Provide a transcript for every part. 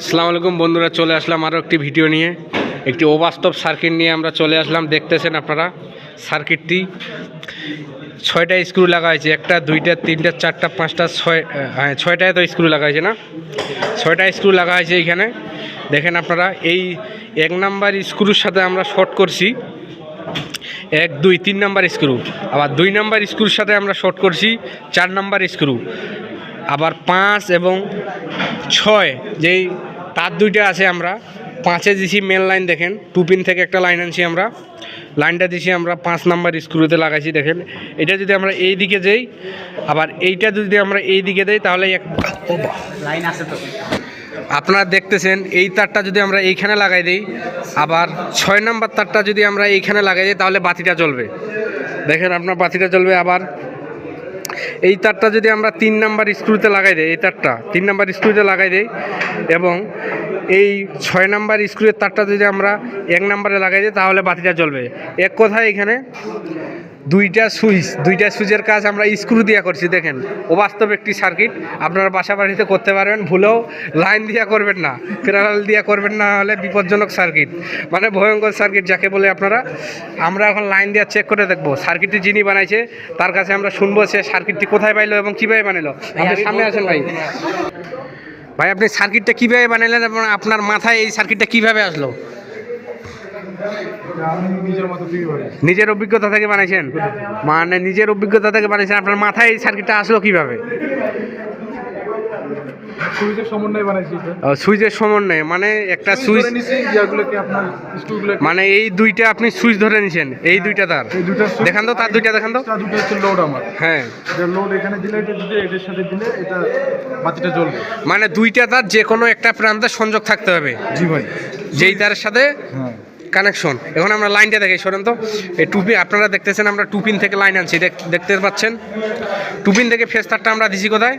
আসসালামু আলাইকুম বন্ধুরা, চলে আসলাম আরও একটি ভিডিও নিয়ে। একটি অবাস্তব সার্কিট নিয়ে আমরা চলে আসলাম, দেখতেছেন আপনারা সার্কিটটি ছয়টা স্ক্রু লাগা হয়েছে, একটা, দুইটা, তিনটা, চারটা, পাঁচটা, ছয় হ্যাঁ ছয়টায় তো স্ক্রু লাগা হয়েছে না? ছয়টা স্ক্রু লাগা হয়েছে এইখানে দেখেন আপনারা, এই এক নাম্বার স্ক্রুর সাথে আমরা শর্ট করছি। এক, দুই, তিন নাম্বার স্ক্রু আবার দুই নাম্বার স্ক্রুর সাথে আমরা শর্ট করছি, চার নাম্বার স্ক্রু আবার পাঁচ এবং ছয়, যেই তার দুইটা আছে আমরা। পাঁচে দিছি মেন লাইন দেখেন টু পিন থেকে একটা লাইন আনছি আমরা। লাইনটা দিছি আমরা পাঁচ নাম্বার স্ক্রুতে লাগাইছি দেখেন। এটা যদি আমরা এই দিকে যাই আবার এইটা যদি আমরা এই দিকে দেই তাহলে এক লাইন আছে তো। আপনারা দেখতেছেন এই তারটা যদি আমরা এইখানে লাগাই দিই আবার ছয় নাম্বার তারটা যদি আমরা এইখানে লাগাই দিই তাহলে বাতিটা জ্বলবে। দেখেন আপনার বাতিটা জ্বলবে আবার এই তারটা যদি আমরা তিন নাম্বার স্ক্রুতে লাগাই দিই, এই তারটা, তিন নাম্বার স্ক্রুতে লাগাই দিই, এবং এই ছয় নাম্বার স্ক্রুয়ের তারটা যদি আমরা এক নাম্বারে লাগাই দিই, তাহলে বাতিটা জ্বলবে। এক কথায় এখানে দুইটা সুইচ দুইটা সুইচের কাজ আমরা স্ক্রু দিয়ে করছি দেখেন। অবাস্তব একটি সার্কিট আপনারা বাসা বাড়িতে করতে পারবেন ভুলেও লাইন দিয়া করবেন না প্যারালাল দিয়া করবেন না হলে বিপজ্জনক সার্কিট মানে ভয়ঙ্কর সার্কিট যাকে বলে আপনারা আমরা এখন লাইন দিয়ে চেক করে দেখব সার্কিটটি যিনি বানাইছে তার কাছে আমরা শুনব সে সার্কিটটি কোথায় পাইলো এবং কীভাবে বানাইলো। আপনি সামনে আসেন ভাই। ভাই আপনি সার্কিটটা কীভাবে বানাইলেন এবং আপনার মাথায় এই সার্কিটটা কীভাবে আসলো? নিজের অভিজ্ঞতা থেকে বানাইছেন? মানে নিজের অভিজ্ঞতা থেকে বানাইছেন আপনার মাথায় এই সার্কিটটা আসলো কীভাবে? সুইচের সমন্বয় মানে একটা সুইচ মানে এই দুইটা আপনি সুইচ ধরে নিছেন এই দুইটা তার। দেখান তো তার দুইটা দেখান তো। দুটো হচ্ছে লোড আমার। হ্যাঁ। লোড এখানে দিলে এটা দিলে এটার সাথে দিলে এটা বাতিটা জ্বলবে। মানে দুইটা তার যে কোনো একটা প্রান্তে সংযোগ থাকতে হবে। জি ভাই। যেই তারের সাথে হ্যাঁ। কানেকশন এখন আমরা লাইনটা দেখি শোনেন তো। এই টুপি, আপনারা দেখতেছেন আমরা টুপিন থেকে লাইন আনছি, দেখ- দেখতে পাচ্ছেন? টুপিন থেকে ফেস তারটা আমরা দিছি কোথায়?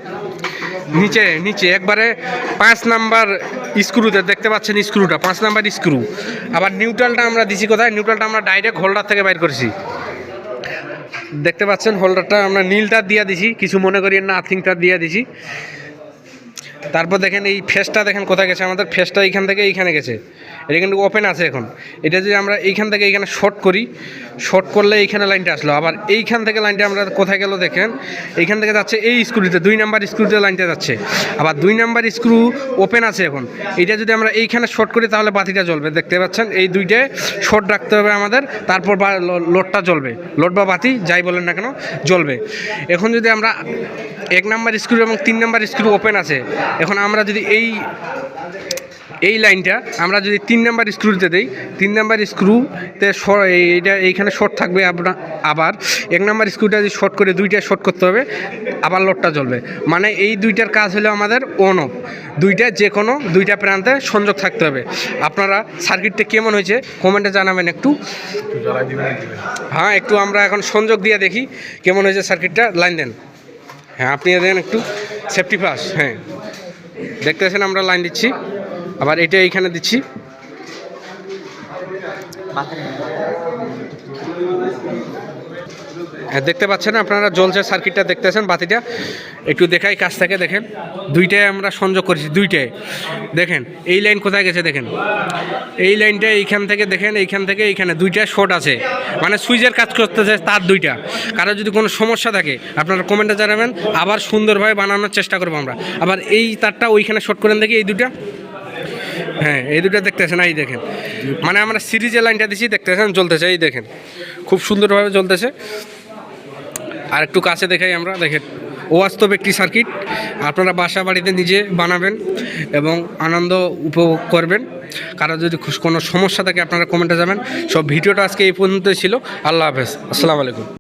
নিচে নিচে, একবারে পাঁচ নাম্বার স্ক্রুতে দেখতে পাচ্ছেন স্ক্রুটা পাঁচ নাম্বার স্ক্রু আবার নিউট্রালটা আমরা দিছি কোথায়? নিউট্রালটা আমরা ডাইরেক্ট হোল্ডার থেকে বাইর করেছি। দেখতে পাচ্ছেন হোল্ডারটা আমরা নীলটা দিয়ে দিছি, কিছু মনে করি না আর্থিংটা দিয়ে দিছি। তারপর দেখেন এই ফেসটা দেখেন কোথায় গেছে? আমাদের ফেসটা এইখান থেকে এইখানে গেছে। এটা কিন্তু ওপেন আছে এখন। এটা যদি আমরা এইখান থেকে এইখানে শর্ট করি শর্ট করলে এইখানে লাইনটা আসলো। আবার এইখান থেকে লাইনটা আমরা কোথায় গেল দেখেন? এইখান থেকে যাচ্ছে এই স্ক্রুতে দুই নাম্বার স্ক্রুতে লাইনটা যাচ্ছে। আবার দুই নাম্বার স্ক্রু ওপেন আছে এখন। এটা যদি আমরা এইখানে শর্ট করি তাহলে বাতিটা জ্বলবে। দেখতে পাচ্ছেন? এই দুইটায় শর্ট রাখতে হবে আমাদের, তারপর বা লোডটা জ্বলবে। লোড বা বাতি, যাই বলেন না কেন, জ্বলবে। এখন যদি আমরা এক নাম্বার স্ক্রু এবং তিন নাম্বার স্ক্রু ওপেন আছে এখন আমরা যদি এই এই লাইনটা আমরা যদি তিন নাম্বার স্ক্রুতে দিই, তিন নাম্বার স্ক্রুতে এইটা এইখানে শর্ট থাকবে আপনার আবার। এক নাম্বার স্ক্রুটা যদি শর্ট করে দুইটা শর্ট করতে হবে, আবার লোডটা জ্বলবে। মানে এই দুইটার কাজ হলো আমাদের অন অফ দুইটা যে কোনো দুইটা প্রান্তে সংযোগ থাকতে হবে। আপনারা সার্কিটটা কেমন হয়েছে কমেন্টে জানাবেন একটু। হ্যাঁ একটু আমরা এখন সংযোগ দিয়ে দেখি কেমন হয়েছে সার্কিটটা। লাইন দেন। হ্যাঁ আপনি দেন একটু। সেফটি পাস হ্যাঁ। দেখতেছেন আমরা লাইন দিচ্ছি। আবার এটা এইখানে দিচ্ছি। দেখতে পাচ্ছেন আপনারা জ্বলছে সার্কিটটা দেখতেছেন বাতিটা। একটু দেখাই কাছ থেকে, দেখেন। দুইটায় আমরা সংযোগ করেছি দুইটায় দেখেন, এই লাইন কোথায় গেছে দেখেন। এই লাইনটা এইখান থেকে, দেখেন, এইখান থেকে, এইখানে দুইটা শর্ট আছে। মানে সুইচের কাজ করতেছে তার দুইটা। কারও যদি কোনো সমস্যা থাকে, আপনারা কমেন্টে জানাবেন। আবার সুন্দরভাবে বানানোর চেষ্টা করব আমরা। আবার এই তারটা ওইখানে শর্ট করেন দেখি, এই দুইটা। হ্যাঁ এই দুটো দেখতেছেন, এই দেখেন। মানে আমরা সিরিজের লাইনটা দিচ্ছি দেখতেছেন জ্বলতেছে এই দেখেন। খুব সুন্দরভাবে জ্বলতেছে আর একটু কাছে দেখাই আমরা, দেখেন, অবাস্তব একটি সার্কিট। আপনারা বাসা বাড়িতে নিজে বানাবেন এবং আনন্দ উপভোগ করবেন। কারও যদি কোনো সমস্যা থাকে, আপনারা কমেন্টে যাবেন সব ভিডিওটা আজকে এই পর্যন্ত ছিল। আল্লাহ হাফেজ। আসসালামু আলাইকুম।